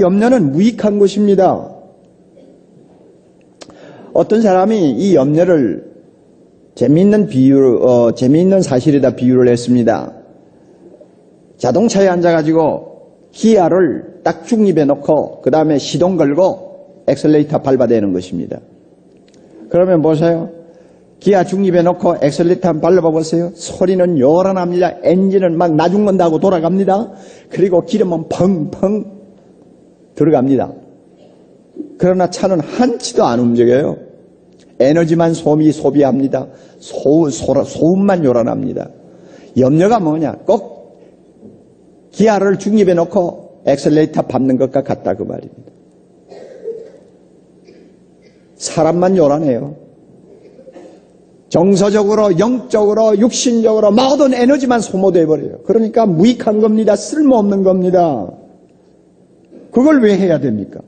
염려는 무익한 것입니다. 어떤 사람이 이 염려를 재미있는 비유, 어, 재미있는 사실에다 비유를 했습니다. 자동차에 앉아가지고 기아를 딱 중립에 놓고 그 다음에 시동 걸고 엑셀레이터 밟아대는 것입니다. 그러면 보세요. 기아 중립에 놓고 엑셀레이터 한번 밟아봐 보세요. 소리는 요란합니다. 엔진은 막 나중 건다고 돌아갑니다. 그리고 기름은 펑펑 들어갑니다. 그러나 차는 한치도 안 움직여요. 에너지만 소비, 소비합니다. 소, 소, 소음만 요란합니다. 염려가 뭐냐? 꼭 기아를 중립에 놓고 엑셀레이터 밟는 것과 같다 그 말입니다. 사람만 요란해요. 정서적으로, 영적으로, 육신적으로 모든 에너지만 소모돼 버려요. 그러니까 무익한 겁니다. 쓸모없는 겁니다. 그걸 왜 해야 됩니까?